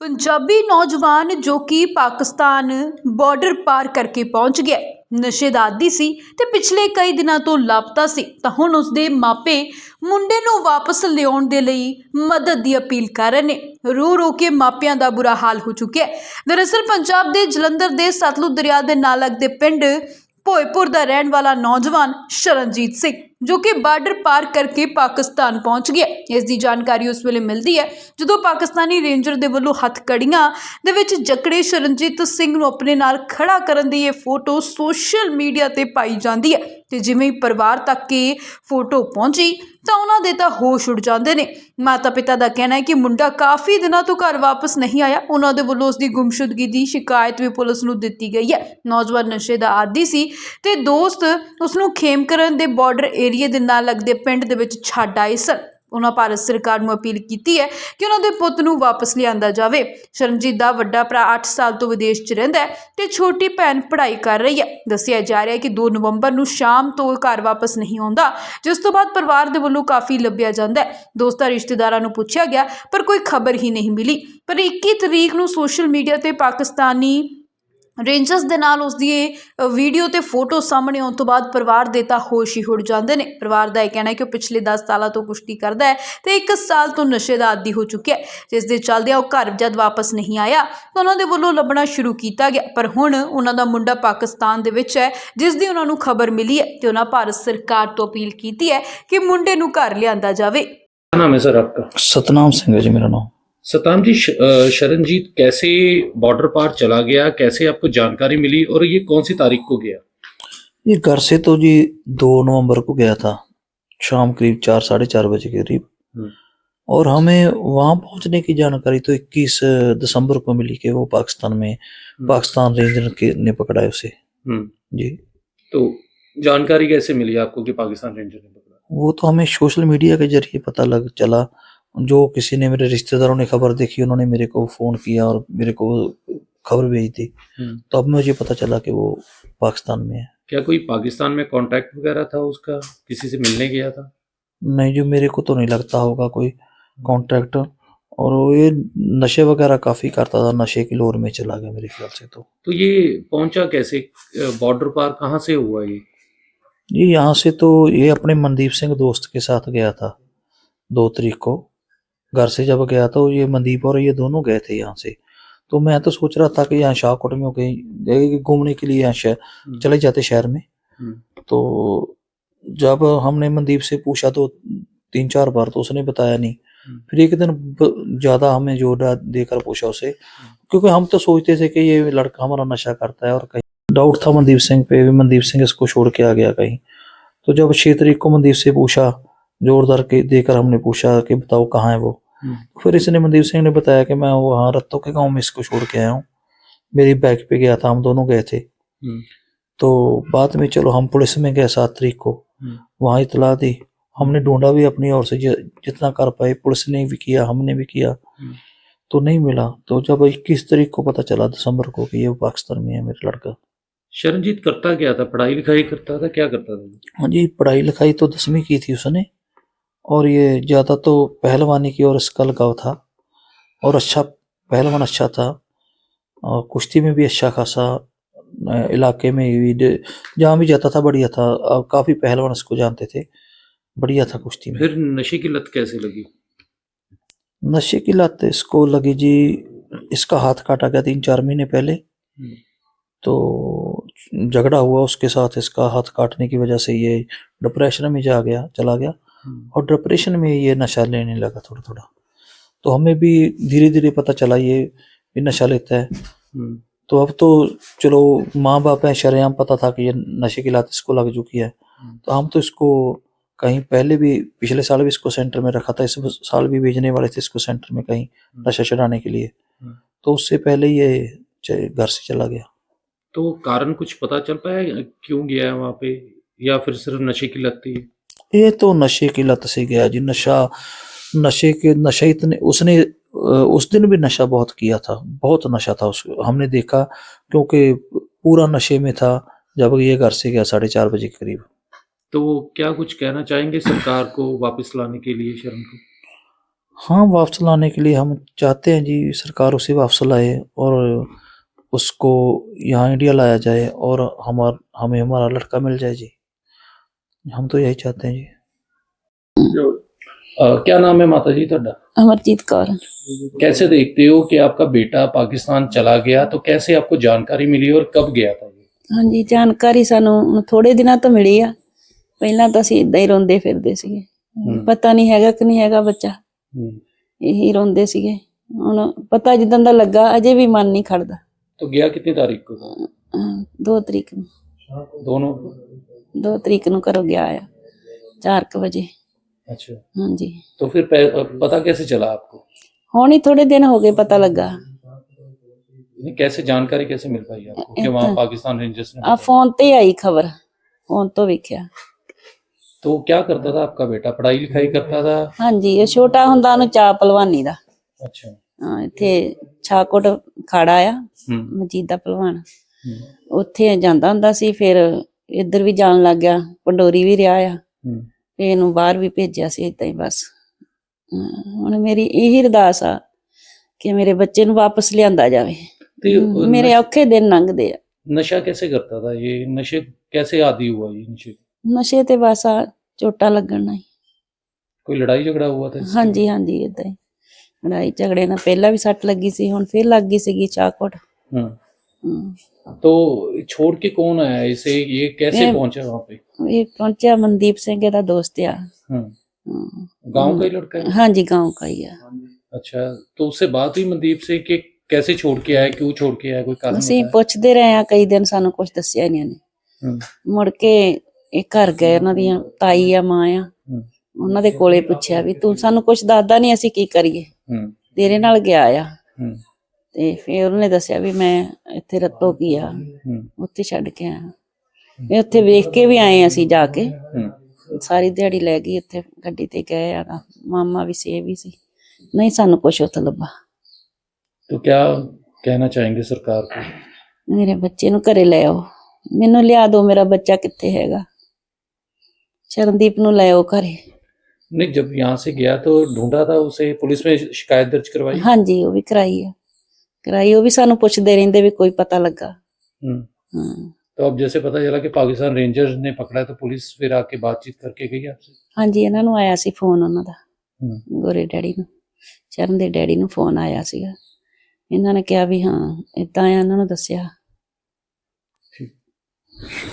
ਪੰਜਾਬੀ ਨੌਜਵਾਨ ਜੋ ਕਿ ਪਾਕਿਸਤਾਨ ਬਾਰਡਰ ਪਾਰ ਕਰਕੇ ਪਹੁੰਚ ਗਿਆ ਹੈ, ਨਸ਼ੇ ਦਾ ਆਦੀ ਸੀ ਤੇ ਪਿਛਲੇ ਕਈ ਦਿਨਾਂ ਤੋਂ ਲਾਪਤਾ ਸੀ ਤਾਂ ਹੁਣ ਉਸਦੇ ਮਾਪੇ ਮੁੰਡੇ ਨੂੰ ਵਾਪਸ ਲਿਆਉਣ ਦੇ ਲਈ ਮਦਦ ਦੀ ਅਪੀਲ ਕਰ ਰਹੇ ਨੇ। ਰੋ ਰੋ ਕੇ ਮਾਪਿਆਂ ਦਾ ਬੁਰਾ ਹਾਲ ਹੋ ਚੁੱਕਿਆ ਹੈ। ਦਰਅਸਲ ਪੰਜਾਬ ਦੇ ਜਲੰਧਰ ਦੇ ਸਤਲੁਜ ਦਰਿਆ ਦੇ ਨਾਲ ਲੱਗਦੇ ਪਿੰਡ ਭੋਏਪੁਰ ਦਾ ਰਹਿਣ ਵਾਲਾ ਨੌਜਵਾਨ ਸ਼ਰਨਜੀਤ ਸਿੰਘ, ਜੋ ਕਿ ਬਾਰਡਰ ਪਾਰ ਕਰਕੇ ਪਾਕਿਸਤਾਨ ਪਹੁੰਚ ਗਿਆ। ਇਸ ਦੀ ਜਾਣਕਾਰੀ ਉਸ ਵੇਲੇ ਮਿਲਦੀ ਹੈ, ਜਦੋਂ ਪਾਕਿਸਤਾਨੀ ਰੇਂਜਰ ਦੇ ਵੱਲੋਂ ਹੱਥਕੜੀਆਂ ਦੇ ਵਿੱਚ ਜਕੜੇ ਸ਼ਰਨਜੀਤ ਸਿੰਘ ਨੂੰ ਆਪਣੇ ਨਾਲ ਖੜਾ ਕਰਨ ਦੀ ਇਹ ਫੋਟੋ ਸੋਸ਼ਲ ਮੀਡੀਆ ਤੇ ਪਾਈ ਜਾਂਦੀ ਹੈ। ਤੇ ਜਿਵੇਂ ਹੀ ਪਰਿਵਾਰ ਤੱਕ ਇਹ ਫੋਟੋ ਪਹੁੰਚੀ ਤਾਂ ਉਹਨਾਂ ਦੇ ਤਾਂ ਹੋਸ਼ ਉੱਡ ਜਾਂਦੇ ਨੇ। ਮਾਤਾ ਪਿਤਾ ਦਾ ਕਹਿਣਾ ਹੈ ਕਿ ਮੁੰਡਾ ਕਾਫੀ ਦਿਨਾਂ ਤੋਂ ਘਰ ਵਾਪਸ ਨਹੀਂ ਆਇਆ। ਉਹਨਾਂ ਦੇ ਵੱਲੋਂ ਉਸ ਦੀ ਗੁੰਮਸ਼ੁਦਗੀ ਦੀ ਸ਼ਿਕਾਇਤ ਵੀ ਪੁਲਿਸ ਨੂੰ ਦਿੱਤੀ ਗਈ ਹੈ। ਨੌਜਵਾਨ ਨਸ਼ੇ ਦਾ ਆਦੀ ਸੀ ਤੇ ਦੋਸਤ ਉਸ ਨੂੰ ਖੇਮਕਰਨ ਦੇ ਬਾਰਡਰ ਏਰੀਏ ਦੇ ਨਾਲ ਲੱਗਦੇ ਪਿੰਡ ਦੇ ਵਿੱਚ ਛੱਡ ਆਏ ਸਨ। ਉਹਨਾਂ ਭਾਰਤ ਸਰਕਾਰ ਨੂੰ ਅਪੀਲ ਕੀਤੀ ਹੈ ਕਿ ਉਹਨਾਂ ਦੇ ਪੁੱਤ ਨੂੰ ਵਾਪਸ ਲਿਆਂਦਾ ਜਾਵੇ। ਸ਼ਰਨਜੀਤ ਦਾ ਵੱਡਾ ਭਰਾ 8 ਸਾਲ ਤੋਂ ਵਿਦੇਸ਼ 'ਚ ਰਹਿੰਦਾ ਹੈ ਤੇ ਛੋਟੀ ਭੈਣ ਪੜ੍ਹਾਈ ਕਰ ਰਹੀ ਹੈ। ਦੱਸਿਆ ਜਾ ਰਿਹਾ ਹੈ ਕਿ 2 ਨਵੰਬਰ ਨੂੰ ਸ਼ਾਮ ਤੋਂ ਘਰ ਵਾਪਸ ਨਹੀਂ ਆਉਂਦਾ, ਜਿਸ ਤੋਂ ਬਾਅਦ ਪਰਿਵਾਰ ਦੇ ਵੱਲੋਂ ਕਾਫੀ ਲੱਭਿਆ ਜਾਂਦਾ ਹੈ। ਦੋਸਤਾਂ ਰਿਸ਼ਤੇਦਾਰਾਂ ਨੂੰ ਪੁੱਛਿਆ ਗਿਆ, ਪਰ ਕੋਈ ਖਬਰ ਹੀ ਨਹੀਂ ਮਿਲੀ। ਪਰ 21 ਤਰੀਕ ਨੂੰ ਸੋਸ਼ਲ ਮੀਡੀਆ ਤੇ ਪਾਕਿਸਤਾਨੀ ਰੇਂਜਰਸ ਦੇ ਨਾਲ ਉਸ ਦੀ ਵੀਡੀਓ ਤੇ ਫੋਟੋ ਸਾਹਮਣੇ ਆਉਣ ਤੋਂ ਬਾਅਦ ਪਰਿਵਾਰ ਦੇ ਤਾਂ ਹੋਸ਼ ਹੀ ਉੱਡ ਜਾਂਦੇ ਨੇ। ਪਰਿਵਾਰ ਦਾ ਇਹ ਕਹਿਣਾ ਹੈ ਕਿ ਉਹ ਪਿਛਲੇ 10 ਸਾਲਾਂ ਤੋਂ ਕੁਸ਼ਤੀ ਕਰਦਾ ਹੈ ਤੇ ਇੱਕ ਸਾਲ ਤੋਂ ਨਸ਼ੇ ਦਾ ਆਦੀ ਹੋ ਚੁੱਕਿਆ ਜਿਸ ਦੇ ਚੱਲਦੇ ਉਹ ਘਰ ਜਦ ਵਾਪਸ ਨਹੀਂ ਆਇਆ ਤਾਂ ਉਹਨਾਂ ਦੇ ਵੱਲੋਂ ਲੱਭਣਾ ਸ਼ੁਰੂ ਕੀਤਾ ਗਿਆ। ਪਰ ਹੁਣ ਉਹਨਾਂ ਦਾ ਮੁੰਡਾ ਪਾਕਿਸਤਾਨ ਦੇ ਵਿੱਚ ਹੈ ਜਿਸ ਦੀ ਉਹਨਾਂ ਨੂੰ ਖਬਰ ਮਿਲੀ ਹੈ ਤੇ ਉਹਨਾਂ ਭਾਰਤ ਸਰਕਾਰ ਤੋਂ ਅਪੀਲ ਕੀਤੀ ਹੈ ਕਿ ਮੁੰਡੇ ਨੂੰ ਘਰ ਲਿਆਂਦਾ ਜਾਵੇ। ਨਾਮ ਹੈ ਸਰ ਆਪਕਾ? ਸਤਨਾਮ ਸਿੰਘ ਜੀ ਮੇਰਾ ਨਾਮ। सताम जी शरणजीत कैसे बॉर्डर पार चला गया? कैसे आपको जानकारी मिली और ये कौन सी तारीख को गया? ये घर से तो जी दो नवंबर को गया था शाम करीब चार साढ़े चार बजे के करीब। हम्म। और हमें वहाँ पहुँचने की जानकारी तो 21 दिसंबर को मिली कि वो पाकिस्तान में पाकिस्तान रेंजर के ने पकड़ा है उसे। हम्म। जी। तो जानकारी कैसे मिली आपको कि पाकिस्तान रेंजर ने पकड़ा? वो तो हमें सोशल मीडिया के ज़रिए पता लग चला जो किसी ने मेरे रिश्तेदारों ने खबर देखी उन्होंने मेरे को फ़ोन किया और मेरे को खबर भेजी थी। हम्म। तो अब मुझे पता चला कि वो पाकिस्तान में है। क्या कोई पाकिस्तान में कांटेक्ट वगैरह था उसका? किसी से मिलने गया था? नहीं जो मेरे को तो नहीं लगता होगा कोई कॉन्ट्रैक्ट और वो ये नशे वगैरह काफ़ी करता था नशे की लोर में चला गया मेरे ख्याल से तो। तो ये पहुँचा कैसे? बॉर्डर पार कहाँ से हुआ ये? ये यहाँ से तो ये अपने मनदीप सिंह दोस्त के साथ गया था दो तारीख को। घर से जब गया तो ये मनदीप और ये दोनों गए थे यहाँ से तो मैं तो सोच रहा था कि यहाँ शाहकोट में हो कहीं घूमने के लिए यहाँ शहर चले जाते शहर में हम्म। तो जब हमने मनदीप से पूछा तो तीन चार बार तो उसने बताया नहीं हम्म। फिर एक दिन ज़्यादा हमें ज़ोर देकर पूछा उसे क्योंकि हम तो सोचते थे कि ये लड़का हमारा नशा करता है और कहीं डाउट था मनदीप सिंह पे भी मनदीप सिंह इसको छोड़ के आ गया कहीं तो जब छह तरीक को मनदीप से पूछा जोरदार के देकर हमने पूछा कि बताओ कहाँ है वो हम्म। फिर इसने मनदीप सिंह ने बताया कि मैं वहाँ रत्तो के गाँव में इसको छोड़ के आया हूँ। मेरी बाइक पे गया था हम दोनों गए थे। हम्म। तो बाद में चलो हम पुलिस में गए सात तारीख को। हम्म। वहाँ इतला दी। हमने ढूंढा भी अपनी ओर से जितना कर पाए पुलिस ने भी किया हमने भी किया। हम्म। तो नहीं मिला। तो जब इक्कीस तारीख को पता चला दिसंबर को कि ये पाकिस्तान में है मेरा लड़का। शरणजीत करता क्या था? पढ़ाई लिखाई करता था? क्या करता था? हाँ जी पढ़ाई लिखाई तो दसवीं की थी उसने। और ये ज़्यादा तो पहलवानी की ओर इसका लगाव था और अच्छा पहलवान अच्छा था और कुश्ती में भी अच्छा खासा इलाके में भी जहाँ भी जाता था बढ़िया था और काफ़ी पहलवान इसको जानते थे बढ़िया था कुश्ती में फिर नशे की लत कैसे लगी नशे की लत इसको लगी जी इसका हाथ काटा गया तीन चार महीने पहले हम्म। तो झगड़ा हुआ उसके साथ इसका हाथ काटने की वजह से ये डिप्रेशन में जा गया चला गया। और डिप्रेशन में ये नशा लेने लगा थोड़ा थोड़ा तो हमें भी धीरे धीरे पता चला ये भी नशा लेता है। हम्म। तो अब तो चलो माँ बाप है शरेआम पता था कि ये नशे की लत इसको लग चुकी है। हम्म। तो हम तो इसको कहीं पहले भी पिछले साल भी इसको सेंटर में रखा था इस साल भी भेजने वाले थे इसको सेंटर में कहीं नशा चढ़ाने के लिए। हम्म। तो उससे पहले ये घर से चला गया। तो कारण कुछ पता चल पाया क्यों गया है वहाँ पे? या फिर सिर्फ़ नशे की लत थी? ये तो नशे की लत से गया जी नशा नशे के नशे इतने उसने उस दिन भी नशा बहुत किया था बहुत नशा था उसको हमने देखा क्योंकि पूरा नशे में था जब ये घर से गया साढ़े चार बजे के करीब तो वो क्या कुछ कहना चाहेंगे सरकार को वापस लाने के लिए शरण को हाँ वापस लाने के लिए हम चाहते हैं जी सरकार उसे वापस लाए और उसको यहाँ इंडिया लाया जाए और हमार हमें हमारा लड़का मिल जाए जी हम तो यही चाहते हैं जी अ, क्या नाम है माता जी ਤੁਹਾਡਾ अमरजीत कौर कैसे देखते हो कि आपका बेटा पाकिस्तान चला गया तो कैसे आपको जानकारी मिली और कब गया था ये ਹਾਂਜੀ ਜਾਣਕਾਰੀ ਸਾਨੂੰ ਹੁਣ ਥੋੜੇ ਦਿਨਾਂ ਤੋਂ ਮਿਲੀ ਆ ਪਹਿਲਾਂ ਤਾਂ ਅਸੀਂ ਇਦਾਂ ਹੀ ਰੋਂਦੇ ਫਿਰਦੇ ਸੀਗੇ ਹਮ। ਪਤਾ ਨਹੀਂ ਹੈਗਾ ਕਿ ਨਹੀਂ ਹੈਗਾ ਬੱਚਾ हम्म, ਇਹੀ ਰੋਂਦੇ ਸੀਗੇ ਹੁਣ ਪਤਾ ਜਿੱਦਾਂ ਦਾ ਲੱਗਾ ਅਜੇ ਵੀ ਮਨ ਨਹੀਂ ਖੜਦਾ तो गया कितनी तारीख को था? ਅਹ ਦੋ ਤਰੀਕ ਨੂੰ दोनों ਦੋ ਤਰੀਕ ਨੂੰ ਘਰੋਂ ਗਿਆ ਆ 4 ਵਜੇ अच्छा ਹਾਂਜੀ तो फिर पह- अ, पता कैसे चला आपको ਹੁਣ ही ਥੋੜੇ ਦਿਨ ਹੋ ਗਏ ਪਤਾ ਲੱਗਾ नहीं, कैसे जानकारी कैसे मिल पाई आपको कि वहाँ पाकिस्तान रेंजर्स ने ਆ ਫੋਨ ਤੇ ਆਈ ਖਬਰ ਫੋਨ ਤੋਂ ਵੇਖਿਆ तो क्या करता था आपका बेटा पढ़ाई लिखाई करता था ਹਾਂਜੀ ਇਹ ਛੋਟਾ ਹੁੰਦਾ ਉਹਨੂੰ ਚਾਹ ਪਹਿਲਵਾਨੀ ਦਾ अच्छा ਹਾਂ, ਇੱਥੇ ਛਾਕੋਟ ਖਾੜਾ ਆ हम्म ਮਜੀਦਾ ਪਹਿਲਵਾਨ हम्म, ਉੱਥੇ ਜਾਂਦਾ ਹੁੰਦਾ ਸੀ ਫਿਰ ਇੱਧਰ ਵੀ ਜਾਣ ਲੱਗ ਗਿਆ ਪੰਡੋਰੀ ਵੀ ਰਿਹਾ ਆ। ਤੇ ਇਹਨੂੰ ਬਾਹਰ ਵੀ ਭੇਜਿਆ ਸੀ ਇਦਾਂ ਹੀ ਬਸ। ਹੁਣ ਮੇਰੀ ਇਹੀ ਅਰਦਾਸ ਆ ਕਿ ਮੇਰੇ ਬੱਚੇ ਨੂੰ ਵਾਪਸ ਲਿਆਂਦਾ ਜਾਵੇ। ਮੇਰੇ ਔਖੇ ਦਿਨ ਲੰਘਦੇ ਆ। ਨਸ਼ਾ ਕਿਵੇਂ ਕਰਤਾ ਦਾ ਇਹ? ਨਸ਼ੇ ਕਿਵੇਂ ਆਦੀ ਹੁਆ ਜੀ ਨਸ਼ੇ? ਨਸ਼ੇ ਤੇ ਬਸ ਆ ਚੋਟਾ ਲੱਗਣ ਹੀ। ਕੋਈ ਲੜਾਈ ਝਗੜਾ ਹੁਆ ਤਾਂ? ਹਾਂਜੀ ਹਾਂਜੀ ਇਦਾਂ ਹੀ। ਲੜਾਈ ਝਗੜੇ ਨਾਲ ਪਹਿਲਾਂ ਵੀ ਸੱਟ ਲੱਗੀ ਸੀ ਹੁਣ ਫੇਰ ਲੱਗ ਗਈ ਸੀਗੀ ਚਾਕੋਟ ਹਾਂ। ਹਮ। तो छोड़ के कौन आया इसे ये कैसे ये- पहुंचा वहां पे ਇਹ ਪਹੁੰਚਿਆ ਮਨਦੀਪ ਸਿੰਘ ਇਹਦਾ ਦੋਸਤ ਆ हम्म। ਹਮ। गांव का ही लड़का है ਹਾਂਜੀ गांव का ही ਆ अच्छा तो उससे बात हुई मनदीप से कि कैसे छोड़ के आया क्यों छोड़ के आया कोई कारण ਅਸੀਂ बताया? ਪੁੱਛਦੇ ਰਹੇ ਆ ਕਈ ਦਿਨ ਸਾਨੂੰ ਕੁਝ ਦੱਸਿਆ ਹੀ ਨਹੀਂ ਇਹਨੇ हम्म, ਮੁੜ ਕੇ ਇਹ ਘਰ ਗਏ ਉਹਨਾਂ ਦੀਆਂ ਤਾਈ ਆ ਮਾਂ ਆ हम्म, ਉਹਨਾਂ ਦੇ ਕੋਲੇ ਪੁੱਛਿਆ ਵੀ ਤੂੰ ਸਾਨੂੰ ਕੁਝ ਦੱਸਦਾ ਨਹੀਂ ਅਸੀਂ ਕੀ ਕਰੀਏ हम्म, ਤੇਰੇ ਨਾਲ ਗਿਆ ਆ हम्म, ਤੇ ਫਿਰ ਉਹਨੇ ਦੱਸਿਆ ਵੀ ਮੈਂ ਇੱਥੇ ਰੱਤੋ ਕੀ ਆ हम्म, ਉੱਥੇ ਛੱਡ ਕੇ ਆਇਆ ਇਹ ਉੱਥੇ ਵੇਖ ਕੇ ਵੀ ਆਏ ਅਸੀਂ ਜਾ ਕੇ हम्म। ਸਾਰੀ ਦਿਹਾੜੀ ਲੈ ਗਈ ਉੱਥੇ ਗੱਡੀ ਤੇ ਗਏ ਆ ਤਾਂ ਮਾਮਾ ਵੀ ਸੇ ਵੀ ਸੀ ਨਹੀਂ ਸਾਨੂੰ ਕੁਝ ਉੱਥੇ ਲੱਭਾ तो क्या कहना चाहेंगे सरकार को ਮੇਰੇ ਬੱਚੇ ਨੂੰ ਘਰੇ ਲੈ ਆਓ ਮੈਨੂੰ ਲਿਆ ਦਿਓ ਮੇਰਾ ਬੱਚਾ ਕਿੱਥੇ ਹੈਗਾ ਸ਼ਰਨਦੀਪ ਨੂੰ ਲੈ ਆਓ ਘਰੇ नहीं जब यहाँ से गया तो ढूंढा था उसे पुलिस में शिकायत दर्ज करवाई ਹਾਂਜੀ ਉਹ ਵੀ ਕਰਾਈ ਆ ਕਰਾਈ ਉਹ ਵੀ ਸਾਨੂੰ ਪੁੱਛਦੇ ਰਹਿੰਦੇ ਵੀ ਕੋਈ ਪਤਾ ਲੱਗਾ हम्म, ਹਾਂ तो अब जैसे पता चला कि पाकिस्तान रेंजर्स ने पकड़ा है, तो पुलिस फिर आके बातचीत करके गई आपसे ਹਾਂਜੀ ਇਹਨਾਂ ਨੂੰ ਆਇਆ ਸੀ ਫੋਨ ਉਹਨਾਂ ਦਾ हम्म, ਗੋਰੇ ਡੈਡੀ ਨੂੰ ਚਰਨ ਦੇ ਡੈਡੀ ਨੂੰ ਫੋਨ ਆਇਆ ਸੀਗਾ ਇਹਨਾਂ ਨੇ ਕਿਹਾ ਵੀ ਹਾਂ ਇਦਾਂ ਆ ਇਹਨਾਂ ਨੂੰ ਦੱਸਿਆ